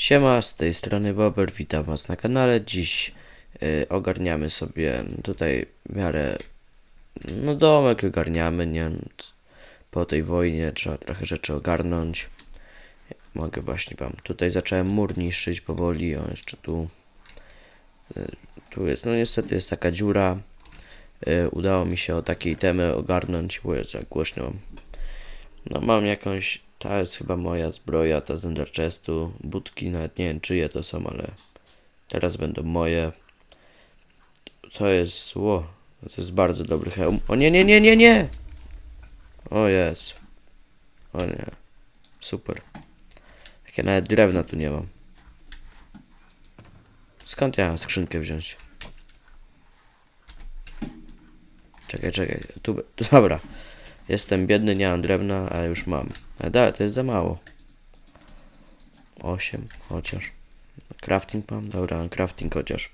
Siema, z tej strony Bober, witam was na kanale. Dziś y, ogarniamy sobie tutaj w miarę, no domek ogarniamy, nie? Po tej wojnie trzeba trochę rzeczy ogarnąć. Mogę właśnie wam, tutaj zacząłem mur niszczyć powoli, o jeszcze tu, y, tu jest, no niestety jest taka dziura. Y, udało mi się o takiej temy ogarnąć, bo jest jak głośno. No mam jakąś, ta jest chyba moja zbroja, ta z Ender Chestu, budki, nawet nie wiem czyje to są, ale teraz będą moje. To jest, ło, to jest bardzo dobry hełm. O nie, nie, nie, nie, nie! O jest. O nie. Super. Jak ja nawet drewna tu nie mam. Skąd ja mam skrzynkę wziąć? Czekaj, czekaj. Tu, tu dobra. Jestem biedny, nie mam drewna, a już mam. Ale dalej, to jest za mało. 8, chociaż. Crafting mam? Dobra, crafting chociaż.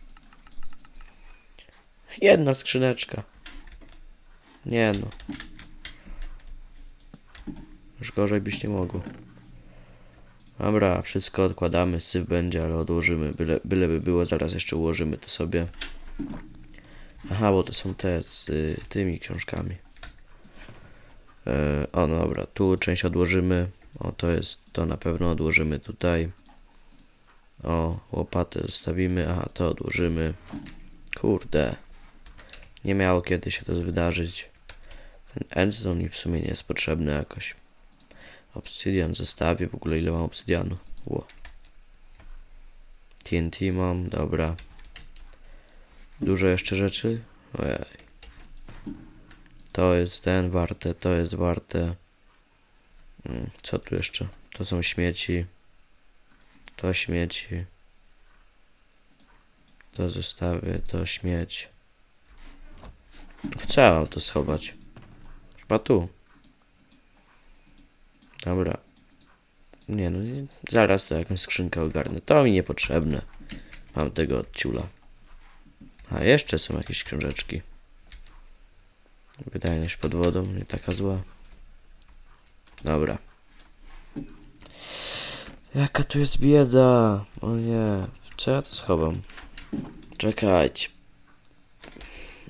Jedna skrzyneczka. Nie no. Już gorzej byś nie mogło. Dobra, wszystko odkładamy, syf będzie, ale odłożymy. Byle, byle by było, zaraz jeszcze ułożymy to sobie. Aha, bo to są te z y, tymi książkami. E, o, no dobra, tu część odłożymy. O, to jest, to na pewno odłożymy tutaj. O, łopatę zostawimy, aha, to odłożymy. Kurde. Nie miało kiedy się to wydarzyć. Ten endstone mi w sumie nie jest potrzebny jakoś. Obsydian zostawię, w ogóle ile mam obsydianu. Ło. TNT mam, dobra. Dużo jeszcze rzeczy? Ojej. To jest ten warte, to jest warte. Mm, Co tu jeszcze? To są śmieci. To śmieci. To zostawię, to śmieć. Mam to schować? Chyba tu. Dobra. Nie no, nie. zaraz to jakąś skrzynkę ogarnę. To mi niepotrzebne. Mam tego od ciula. A jeszcze są jakieś książeczki. Wydajność pod wodą, nie taka zła. Dobra. Jaka tu jest bieda? O nie, co ja to schowam? Czekać.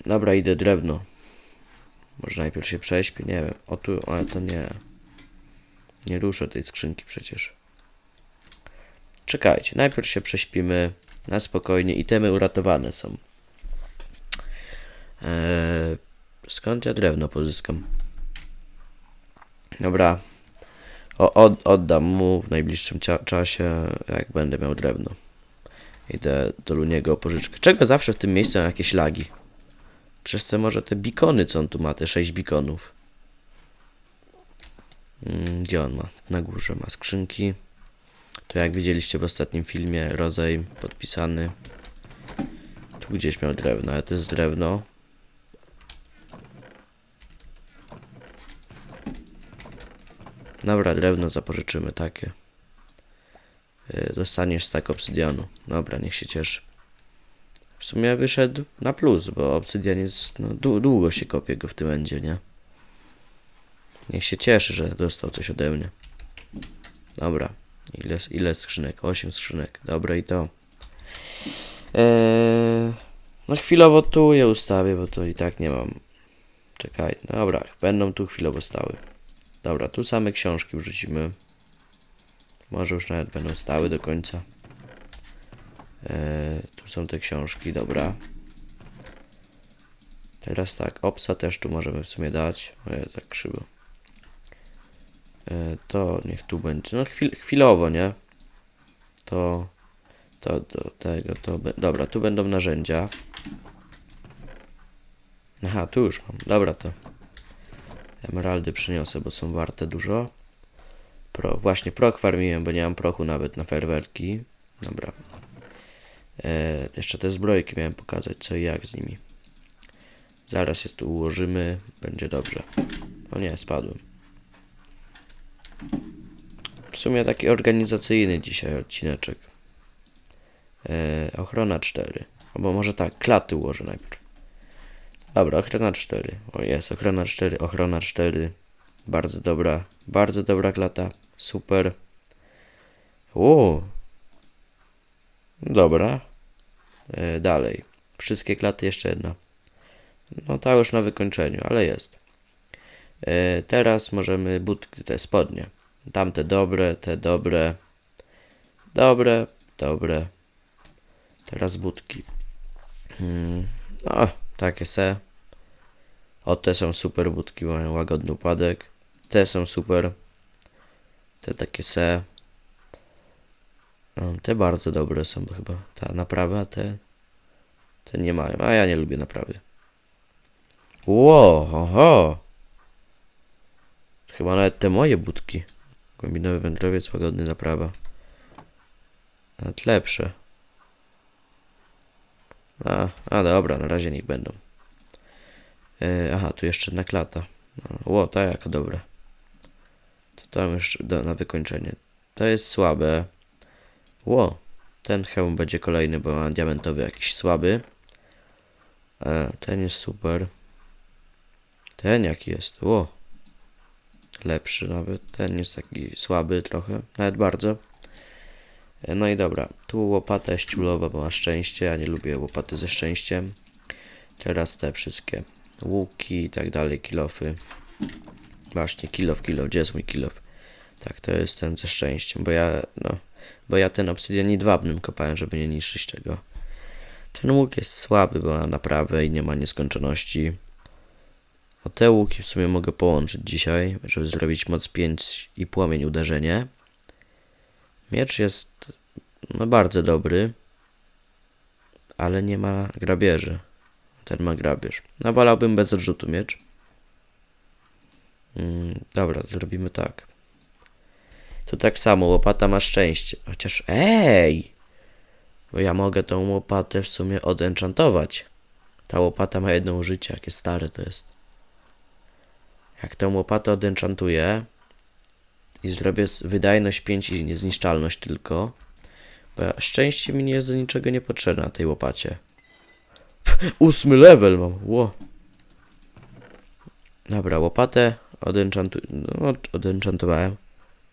Dobra, idę drewno. Może najpierw się prześpię, nie wiem. O tu, ale to nie. Nie ruszę tej skrzynki przecież. Czekajcie, najpierw się prześpimy na spokojnie. Itemy uratowane są. Eee, skąd ja drewno pozyskam? Dobra. O, od, oddam mu w najbliższym czasie, jak będę miał drewno. Idę do Luniego o pożyczkę. Czego zawsze w tym miejscu mam jakieś lagi? Przez co może te bikony, co on tu ma, te 6 bikonów. Mm, Gdzie on ma? Na górze ma skrzynki. To jak widzieliście w ostatnim filmie, rozejm podpisany. Tu gdzieś miał drewno, ale to jest drewno. Dobra, drewno zapożyczymy takie. Yy, Dostaniesz stack obsydianu. Dobra, niech się cieszy. W sumie wyszedł na plus, bo obsydian jest, no dłu- długo się kopie go w tym będzie, nie? Niech się cieszy, że dostał coś ode mnie. Dobra. Ile, ile skrzynek? 8 skrzynek. Dobra i to. Eee, no chwilowo tu je ustawię, bo to i tak nie mam. Czekaj, dobra, będą tu chwilowo stały. Dobra, tu same książki wrzucimy. Może już nawet będą stały do końca. Eee, tu są te książki, dobra. Teraz tak, opsa też tu możemy w sumie dać. O ja tak krzywo. Eee, to niech tu będzie. No chwil, chwilowo, nie? To, to do tego, to. Dobra, tu będą narzędzia. Aha, tu już mam. Dobra, to. Emeraldy przyniosę, bo są warte dużo. Pro, właśnie prok farmiłem, bo nie mam prochu nawet na fajerwerki. Dobra. E, jeszcze te zbrojki miałem pokazać, co i jak z nimi. Zaraz je tu ułożymy, będzie dobrze. O nie, spadłem. W sumie taki organizacyjny dzisiaj odcineczek. E, ochrona 4. Albo może tak, klaty ułożę najpierw. Dobra, ochrona 4. O jest, ochrona 4, ochrona 4. Bardzo dobra, bardzo dobra klata. Super. O, Dobra. E, dalej. Wszystkie klaty, jeszcze jedna. No ta już na wykończeniu, ale jest. E, teraz możemy budki, te spodnie. Tamte dobre, te dobre. Dobre, dobre. Teraz budki. Hmm. No, takie se. O, te są super budki, mają łagodny upadek. Te są super. Te takie se. No, te bardzo dobre są chyba. Ta naprawa, te. Te nie mają. A ja nie lubię naprawy. Ło, oho. Chyba nawet te moje budki. Głębinowy wędrowiec, łagodny naprawa. Nawet lepsze. A, a dobra, na razie niech będą. E, aha, tu jeszcze jedna klata. No, ło, ta jaka dobra. To tam już do, na wykończenie. To jest słabe. Ło, ten hełm będzie kolejny, bo ma diamentowy jakiś słaby. E, ten jest super. Ten jaki jest? Ło. Lepszy nawet. Ten jest taki słaby trochę, nawet bardzo. No i dobra, tu łopata jest ciulowa, bo ma szczęście. Ja nie lubię łopaty ze szczęściem. Teraz te wszystkie łuki i tak dalej, kilofy. Właśnie, kilof, kilof, gdzie jest mój kilof? Tak, to jest ten ze szczęściem, bo ja, no, bo ja ten obsydian jedwabnym kopałem, żeby nie niszczyć tego. Ten łuk jest słaby, bo ma naprawę i nie ma nieskończoności. O te łuki w sumie mogę połączyć dzisiaj, żeby zrobić moc 5 i płomień uderzenie. Miecz jest no bardzo dobry, ale nie ma grabieży. Ten ma grabież. No wolałbym bez odrzutu miecz. Mm, dobra, zrobimy tak. Tu tak samo, łopata ma szczęście. Chociaż, ej! Bo ja mogę tą łopatę w sumie odenchantować. Ta łopata ma jedno użycie, jakie stare to jest. Jak tą łopatę odenchantuję i zrobię wydajność 5 i niezniszczalność tylko, bo szczęście mi nie jest do niczego niepotrzebne na tej łopacie. Ósmy level mam, ło. Dobra, łopatę odenchantuję, no odenchantowałem.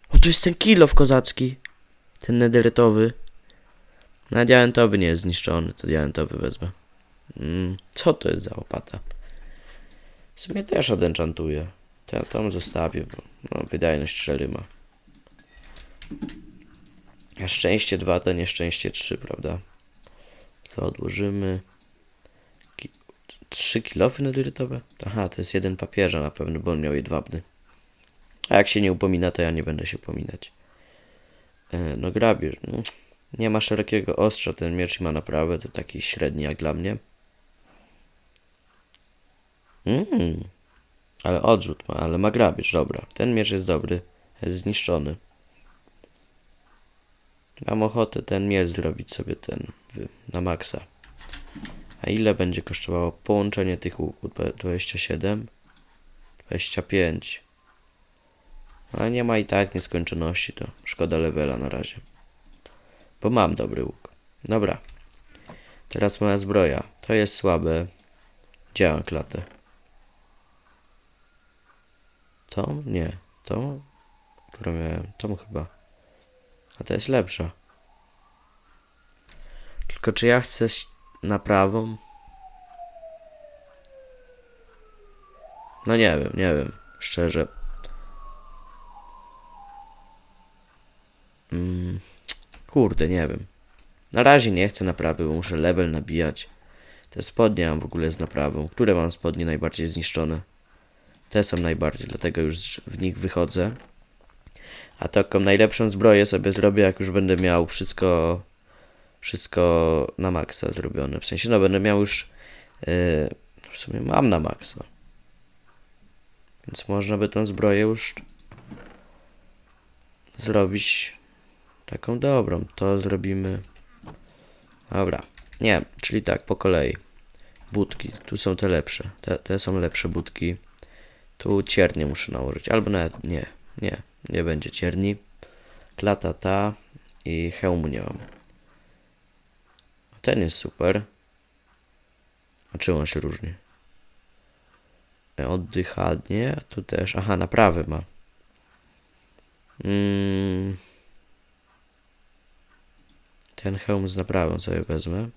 O, tu jest ten kilof kozacki. Ten nederytowy. Na diamentowy nie jest zniszczony, to diamentowy wezmę. Mm, co to jest za łopata? W sumie też odenchantuję. To tą zostawię, bo no, wydajność 4 ma. Szczęście 2 to nieszczęście 3, prawda? To odłożymy. Ki 3 kilofy nederytowe? Aha, to jest jeden papieża na pewno, bo on miał jedwabny. A jak się nie upomina, to ja nie będę się upominać. E, no grabież. No, nie ma szerokiego ostrza, ten miecz ma naprawę, to taki średni jak dla mnie. Mm, ale odrzut ma, ale ma grabież, dobra. Ten miecz jest dobry, jest zniszczony. Mam ochotę ten miecz zrobić sobie ten na maksa. A ile będzie kosztowało połączenie tych łuków? Dwa- 27? 25. Ale nie ma i tak nieskończoności, to szkoda levela na razie. Bo mam dobry łuk. Dobra. Teraz moja zbroja. To jest słabe. Gdzie mam klatę? Tą? Nie. Tą? Którą miałem. Tą chyba. A ta jest lepsza. Tylko czy ja chcę na prawą? No nie wiem, nie wiem. Szczerze. Mm, kurde, nie wiem. Na razie nie chcę naprawy, bo muszę level nabijać. Te spodnie mam w ogóle z naprawą. Które mam spodnie najbardziej zniszczone? Te są najbardziej, dlatego już w nich wychodzę. A taką najlepszą zbroję sobie zrobię, jak już będę miał wszystko, wszystko na maksa zrobione. W sensie, no będę miał już, yy, w sumie mam na maksa. Więc można by tą zbroję już zrobić taką dobrą. To zrobimy. Dobra. Nie, czyli tak, po kolei. Budki. Tu są te lepsze. Te, te są lepsze budki. Tu ciernie muszę nałożyć. Albo nawet nie. Nie. Nie będzie cierni. Klata ta i hełmu nie mam. Ten jest super. A czym on się różni? E, Oddychadnie. Tu też. Aha, naprawy ma. Mm. Ten hełm z naprawą sobie wezmę.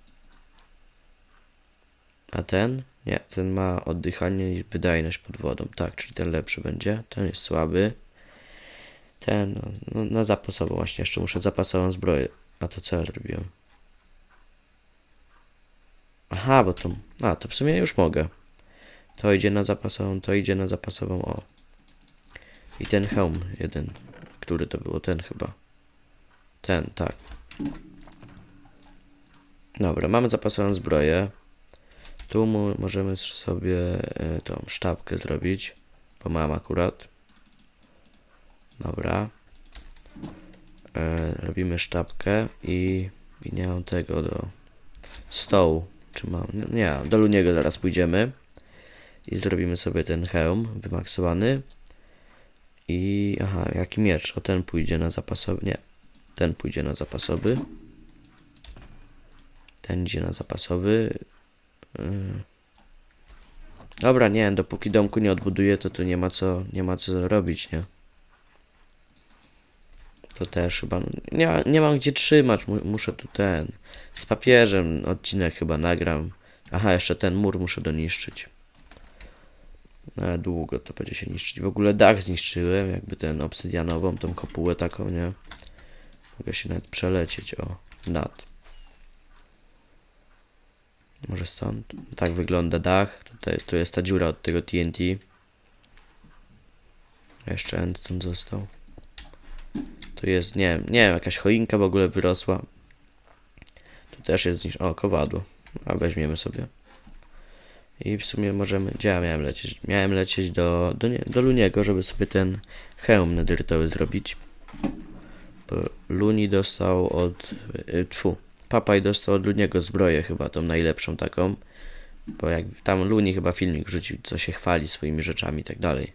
A ten? Nie, ten ma oddychanie i wydajność pod wodą. Tak, czyli ten lepszy będzie. Ten jest słaby. Ten, no, no na zapasową właśnie. Jeszcze muszę zapasową zbroję. A to co ja zrobiłem? Aha, bo to... A, to w sumie już mogę. To idzie na zapasową, to idzie na zapasową, o. I ten hełm jeden. Który to było? Ten chyba. Ten, tak. Dobra, mamy zapasową zbroję. Tu możemy sobie e, tą sztabkę zrobić, bo mam akurat. Dobra. E, robimy sztabkę i, i tego do stołu. Czy mam? Nie, do Luniego zaraz pójdziemy. I zrobimy sobie ten hełm wymaksowany. I aha, jaki miecz? O ten pójdzie na zapasowy. Nie, ten pójdzie na zapasowy. Ten idzie na zapasowy. Yy. Dobra, nie, dopóki domku nie odbuduję, to tu nie ma co, nie ma co robić, nie? To też chyba, no, nie, nie mam gdzie trzymać, mu, muszę tu ten, z papieżem odcinek chyba nagram. Aha, jeszcze ten mur muszę doniszczyć. No, długo to będzie się niszczyć. W ogóle dach zniszczyłem, jakby ten obsydianową, tą kopułę taką, nie? Mogę się nawet przelecieć, o, nad. Może stąd? Tak wygląda dach. Tutaj tu jest ta dziura od tego TNT. Jeszcze endstone został. Tu jest, nie wiem, nie wiem, jakaś choinka w ogóle wyrosła. Tu też jest zniszczone. O, kowadło. A weźmiemy sobie. I w sumie możemy. Gdzie ja miałem lecieć? Miałem lecieć do, do, nie, do Luniego, żeby sobie ten hełm nedrytowy zrobić. Bo Luni dostał od. y, Tfu. Papaj dostał od Luniego zbroję chyba, tą najlepszą taką. Bo jak tam Luni chyba filmik wrzucił, co się chwali swoimi rzeczami i tak dalej.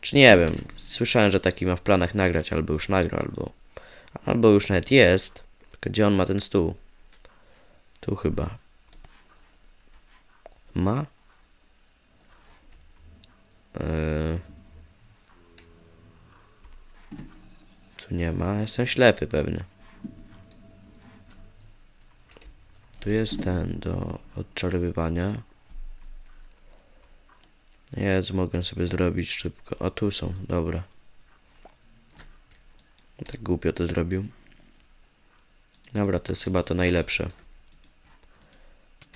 Czy nie wiem, słyszałem, że taki ma w planach nagrać, albo już nagrał, albo, albo już nawet jest. Tylko gdzie on ma ten stół? Tu chyba. Ma? Yy. Tu nie ma, jestem ślepy pewnie. Tu jest ten do odczarowywania. Jezu, mogę sobie zrobić szybko. O, tu są, dobra. Tak głupio to zrobił. Dobra, to jest chyba to najlepsze.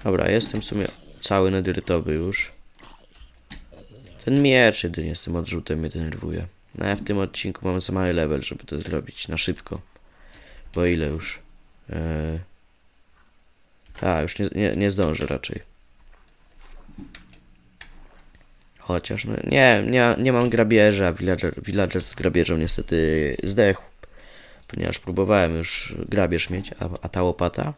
Dobra, jestem w sumie cały nedyrytowy już. Ten miecz jedynie z tym odrzutem mnie denerwuje. No ja w tym odcinku mam za mały level, żeby to zrobić na szybko. Bo ile już? Eee... A, już nie, nie, nie zdążę raczej. Chociaż, no nie, nie, nie mam grabieża. Villager, villager z grabieżą niestety zdechł. Ponieważ próbowałem już grabież mieć, a, a ta łopata?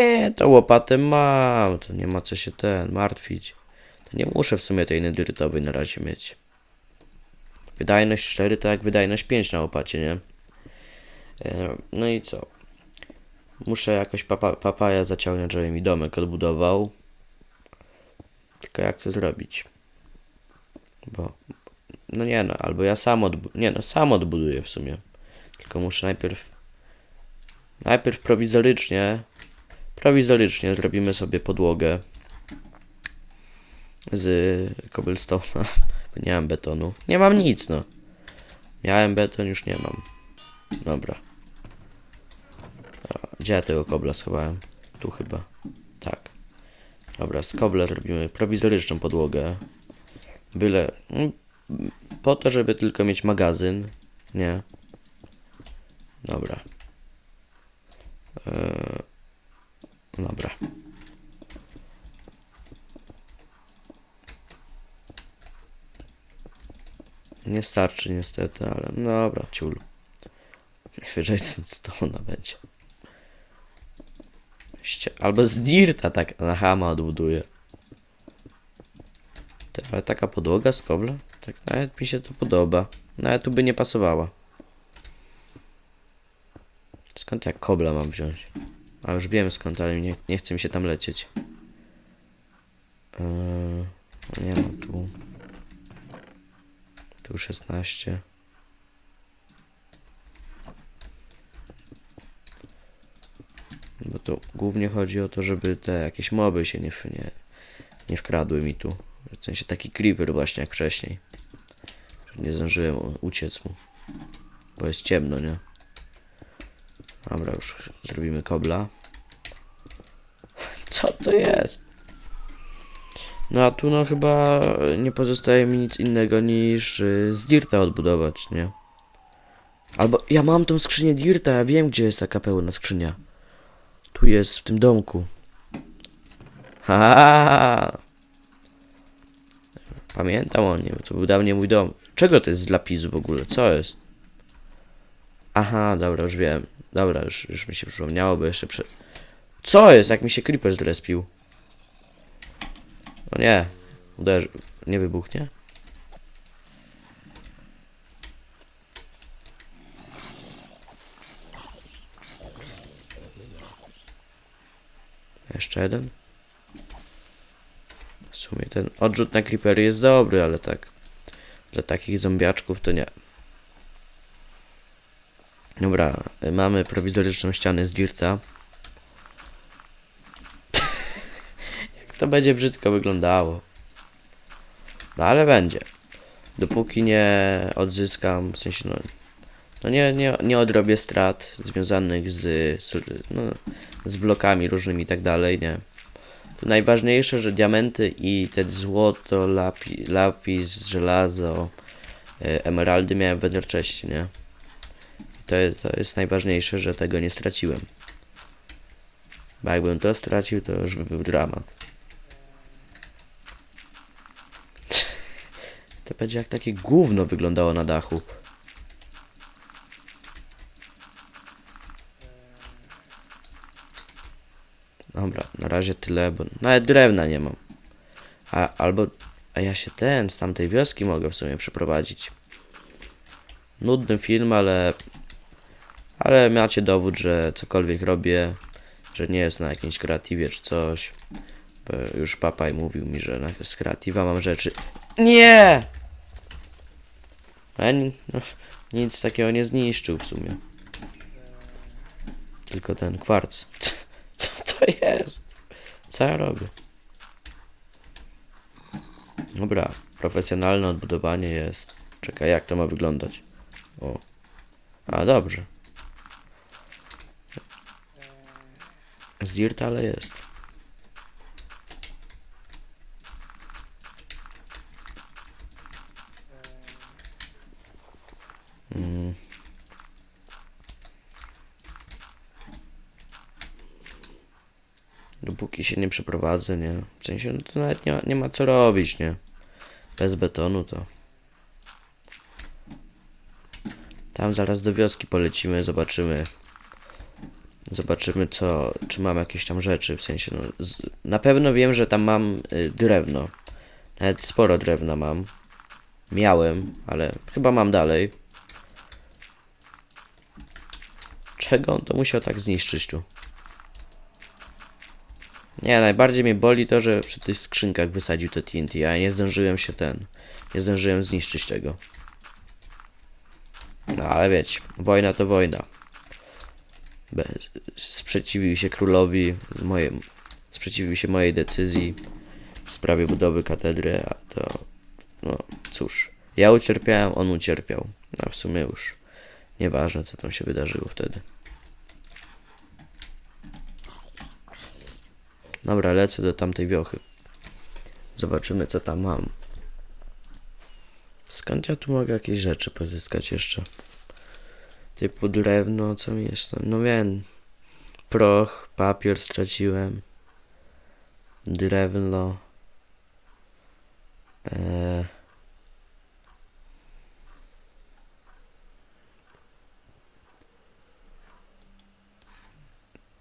Nie, tą łopatę mam. To nie ma co się ten martwić. To nie muszę w sumie tej nedyrytowej na razie mieć. Wydajność 4 to jak wydajność 5 na łopacie, nie? E, No i co? Muszę jakoś papa, papaja zaciągnąć, żeby mi domek odbudował. Tylko jak to zrobić? Bo... No nie no, albo ja sam odbu... Nie no, sam odbuduję w sumie. Tylko muszę najpierw... Najpierw prowizorycznie... Prowizorycznie zrobimy sobie podłogę. Z cobblestone'a. Nie mam betonu. Nie mam nic no. Miałem beton, już nie mam. Dobra. Gdzie ja tego kobla schowałem? Tu chyba. Tak. Dobra, z kobla zrobimy prowizoryczną podłogę. Byle... mm, Po to, żeby tylko mieć magazyn. Nie. Dobra. Eee, dobra. Nie starczy niestety, ale no dobra, ciul. Ten stona będzie. Ście- Albo z dirta tak na hama odbuduję. Ale taka podłoga z kobla? Tak nawet mi się to podoba. Nawet tu by nie pasowała. Skąd ja kobla mam wziąć? A już wiem skąd, ale nie, nie chce mi się tam lecieć. Yy, nie ma tu. Tu 16. To głównie chodzi o to, żeby te jakieś moby się nie, nie, nie wkradły mi tu. W sensie taki creeper właśnie jak wcześniej. Nie zdążyłem uciec mu. Bo jest ciemno, nie? Dobra, już zrobimy kobla. Co to jest? No a tu no chyba nie pozostaje mi nic innego niż y, z Dirta odbudować, nie? Albo ja mam tą skrzynię Dirta, ja wiem gdzie jest taka pełna skrzynia. Jest, w tym domku. Ha! Pamiętam o nim, to był dawniej mój dom. Czego to jest z lapisu w ogóle? Co jest? Aha, dobra, już wiem. Dobra, już, już mi się przypomniało, bo jeszcze przed... Co jest, jak mi się creeper zrespił? O nie, uderzy... Nie wybuchnie? Jeszcze jeden? W sumie ten odrzut na creepery jest dobry, ale tak... Dla takich zombiaczków to nie. Dobra, mamy prowizoryczną ścianę z dirta. Jak to będzie brzydko wyglądało. No ale będzie. Dopóki nie odzyskam, w sensie no, no nie, nie, nie odrobię strat związanych z, z, no, z blokami różnymi i tak dalej, nie. Najważniejsze, że diamenty i te złoto, lapi, lapis, żelazo, y, emeraldy miałem w Enderchestie, nie. To, to jest najważniejsze, że tego nie straciłem. Bo jakbym to stracił, to już by był dramat. To będzie jak takie gówno wyglądało na dachu. Dobra, na razie tyle, bo nawet drewna nie mam. A, albo, a ja się ten, z tamtej wioski mogę w sumie przeprowadzić. Nudny film, ale ale macie dowód, że cokolwiek robię, że nie jest na jakimś kreatywie czy coś. Bo już papaj mówił mi, że z kreatywa mam rzeczy. Nie! A ja ni- no, nic takiego nie zniszczył w sumie. Tylko ten kwarc. To jest? Co ja robię? Dobra, profesjonalne odbudowanie jest. Czekaj, jak to ma wyglądać? O. A, dobrze. Z ale jest. Mm. Dopóki się nie przeprowadzę, nie? W sensie, no to nawet nie ma, nie ma co robić, nie? Bez betonu to. Tam zaraz do wioski polecimy, zobaczymy. Zobaczymy co, czy mam jakieś tam rzeczy, w sensie no, z, na pewno wiem, że tam mam y, drewno. Nawet sporo drewna mam. Miałem, ale chyba mam dalej. Czego on to musiał tak zniszczyć tu? Nie, najbardziej mnie boli to, że przy tych skrzynkach wysadził to TNT, a ja nie zdążyłem się ten, nie zdążyłem zniszczyć tego. No ale wiecie, wojna to wojna. Sprzeciwił się królowi, moje, sprzeciwił się mojej decyzji w sprawie budowy katedry, a to, no cóż, ja ucierpiałem, on ucierpiał. A w sumie już nieważne, co tam się wydarzyło wtedy. Dobra, lecę do tamtej wiochy. Zobaczymy, co tam mam. Skąd ja tu mogę jakieś rzeczy pozyskać jeszcze? Typu drewno, co mi jest? No wiem. Proch, papier straciłem. Drewno. Eee.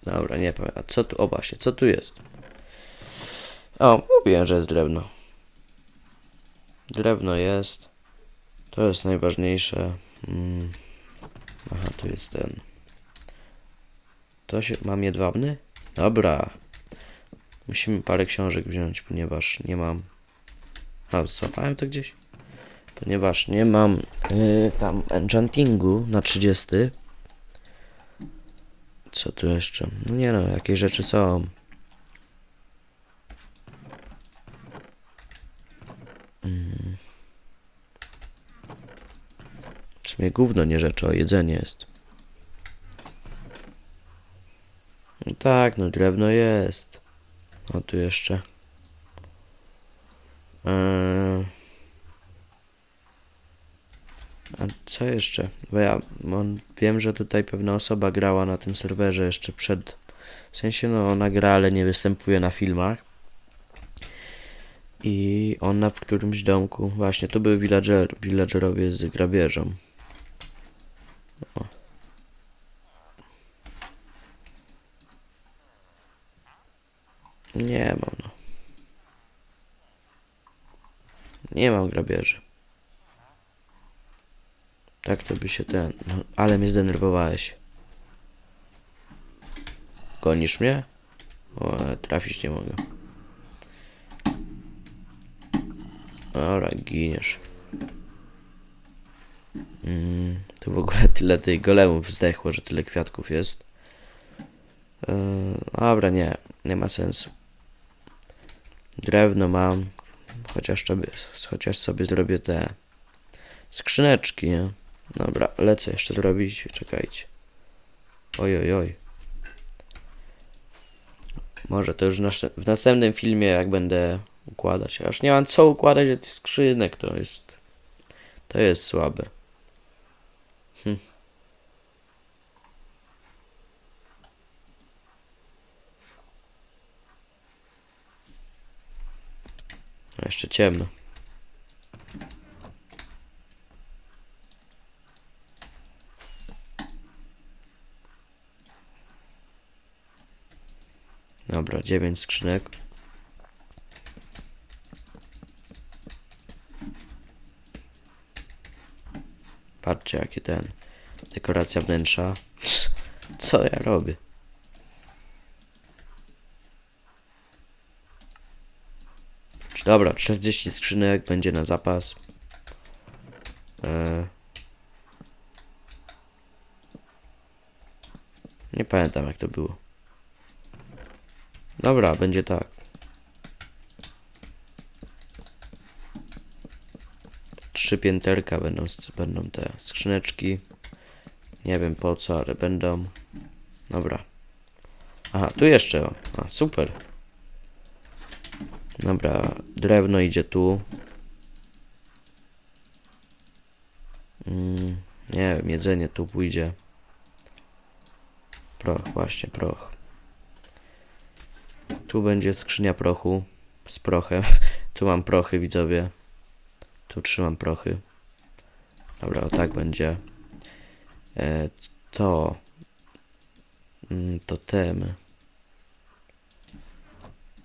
Dobra, nie pamiętam. A co tu? O właśnie, co tu jest? O, mówiłem, że jest drewno. Drewno jest. To jest najważniejsze. Mm. Aha, tu jest ten. To się. Mam jedwabny? Dobra. Musimy parę książek wziąć, ponieważ nie mam. A, złapałem to gdzieś? Ponieważ nie mam y, tam enchantingu na 30. Co tu jeszcze? No nie no, jakieś rzeczy są. Mm. W sumie gówno nie rzeczy, o jedzenie jest. No tak, no drewno jest. O tu jeszcze. Eee... A co jeszcze? Bo ja on, wiem, że tutaj pewna osoba grała na tym serwerze jeszcze przed. W sensie, no ona gra, ale nie występuje na filmach. I ona w którymś domku. Właśnie, to były villager, villagerowie z grabieżą. O. Nie mam, no. Nie mam grabieży. Tak to by się ten. No, ale mnie zdenerwowałeś. Gonisz mnie? O, trafić nie mogę. Dobra, giniesz. Mm, tu w ogóle tyle tych golemów zdechło, że tyle kwiatków jest. Yy, dobra, nie, nie ma sensu. Drewno mam, chociaż, chociaż sobie zrobię te skrzyneczki, nie? Dobra, lecę jeszcze zrobić, czekajcie. Oj, oj, oj. Może to już w następnym filmie, jak będę układać. Aż nie mam co układać do tych skrzynek, to jest. To jest słabe. Hm. Jeszcze ciemno. Dobra, dziewięć skrzynek. Patrzcie, jakie ten. Dekoracja wnętrza. Co ja robię? Dobra, 40 skrzynek będzie na zapas. Eee. Nie pamiętam jak to było. Dobra, będzie tak. Trzy pięterka będą, będą te skrzyneczki. Nie wiem po co, ale będą. Dobra. Aha, tu jeszcze. A, super. Dobra, drewno idzie tu. Mm, nie wiem, jedzenie tu pójdzie. Proch, właśnie, proch. Tu będzie skrzynia prochu z prochem. Tu mam prochy, widzowie. Tu trzymam prochy. Dobra, o tak będzie. E, to. Mm, to temy.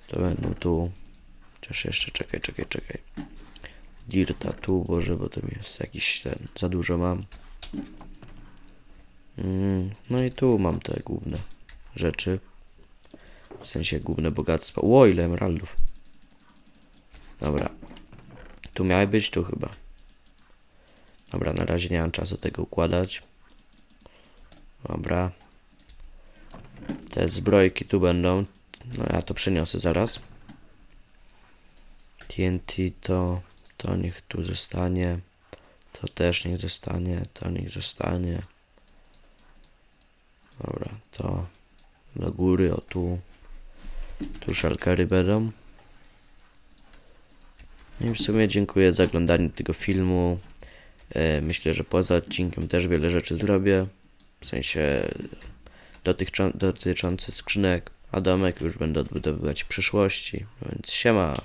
To będą tu. Chociaż jeszcze czekaj, czekaj, czekaj. Dirta tu, boże, bo to mi jest jakiś ten. Za dużo mam. Mm, no i tu mam te główne rzeczy. W sensie główne bogactwo. Ło, ile emeraldów. Dobra. Tu miały być, tu chyba. Dobra, na razie nie mam czasu tego układać. Dobra. Te zbrojki tu będą. No ja to przeniosę zaraz. TNT to, to niech tu zostanie. To też niech zostanie. To niech zostanie. Dobra, to do góry, o tu. Tu szalkery będą. No i w sumie dziękuję za oglądanie tego filmu. E, Myślę, że poza odcinkiem też wiele rzeczy zrobię. W sensie dotyczą- dotyczące skrzynek, a domek już będę odbudowywać w przyszłości. Więc siema.